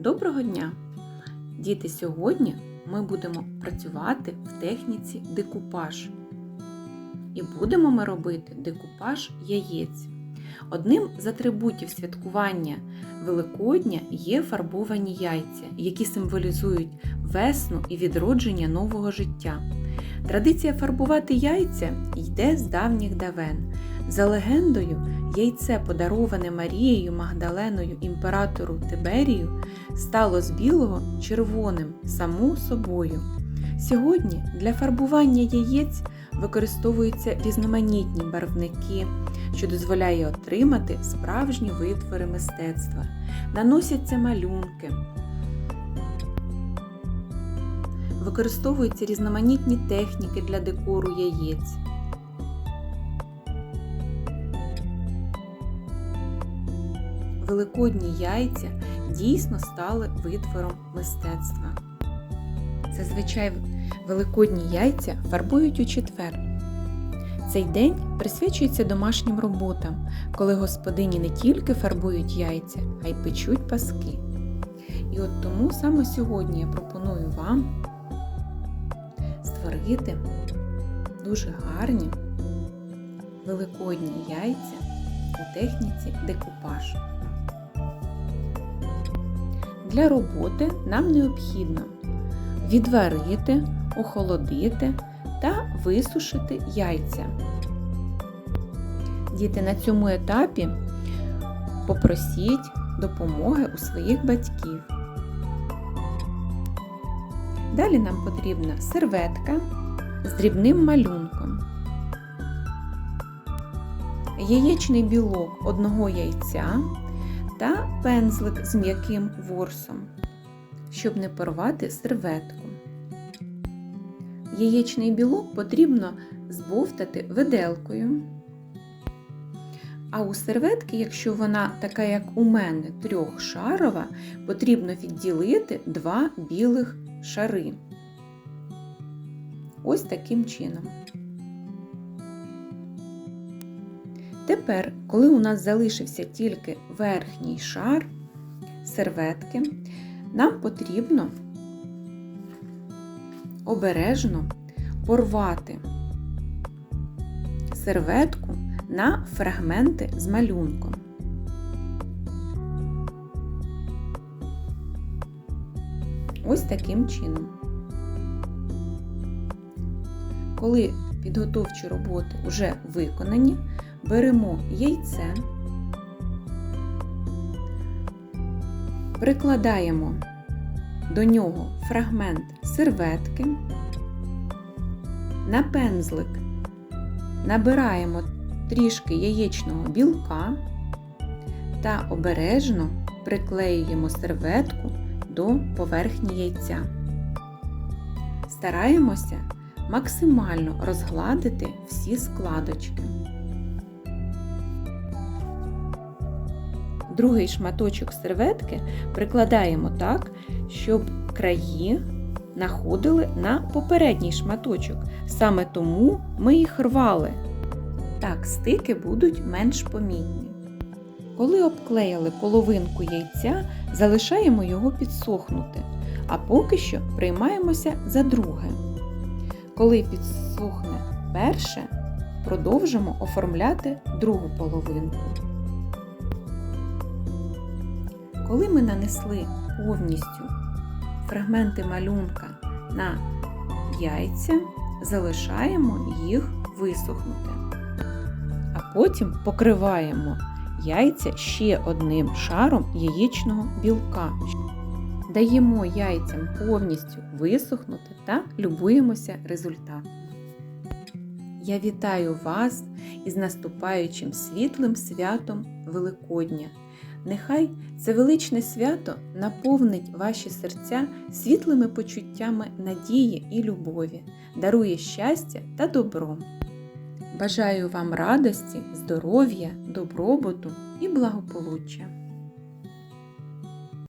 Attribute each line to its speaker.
Speaker 1: Доброго дня! Діти, сьогодні ми будемо працювати в техніці декупаж. І будемо ми робити декупаж яєць. Одним з атрибутів святкування Великодня є фарбовані яйця, які символізують весну і відродження нового життя. Традиція фарбувати яйця йде з давніх давен. За легендою, яйце, подароване Марією Магдаленою імператору Тиберію, стало з білого червоним само собою. Сьогодні для фарбування яєць використовуються різноманітні барвники, що дозволяє отримати справжні витвори мистецтва. Наносяться малюнки. Використовуються різноманітні техніки для декору яєць. Великодні яйця дійсно стали витвором мистецтва. Зазвичай великодні яйця фарбують у четвер. Цей день присвячується домашнім роботам, коли господині не тільки фарбують яйця, а й печуть паски. І от тому саме сьогодні я пропоную вам створити дуже гарні великодні яйця у техніці декупаж. Для роботи нам необхідно відварити, охолодити та висушити яйця. Діти на цьому етапі попросіть допомоги у своїх батьків. Далі нам потрібна серветка з дрібним малюнком, яєчний білок одного яйця та пензлик з м'яким ворсом, щоб не порвати серветку. Яєчний білок потрібно збовтати виделкою. А у серветки, якщо вона така, як у мене, трьохшарова, потрібно відділити два білих шари. Ось таким чином. Тепер, коли у нас залишився тільки верхній шар серветки, нам потрібно обережно порвати серветку на фрагменти з малюнком. Ось таким чином. Коли підготовчі роботи вже виконані, беремо яйце, прикладаємо до нього фрагмент серветки, на пензлик набираємо трішки яєчного білка та обережно приклеюємо серветку до поверхні яйця. Стараємося максимально розгладити всі складочки. Другий шматочок серветки прикладаємо так, щоб краї находили на попередній шматочок. Саме тому ми їх рвали. Так стики будуть менш помітні. Коли обклеїли половинку яйця, залишаємо його підсохнути, а поки що приймаємося за друге. Коли підсохне перше, продовжимо оформляти другу половинку. Коли ми нанесли повністю фрагменти малюнка на яйця, залишаємо їх висохнути. А потім покриваємо яйця ще одним шаром яєчного білка. Даємо яйцям повністю висохнути та любуємося результатом. Я вітаю вас із наступаючим світлим святом Великодня. Нехай це величне свято наповнить ваші серця світлими почуттями надії і любові, дарує щастя та добро. Бажаю вам радості, здоров'я, добробуту і благополуччя!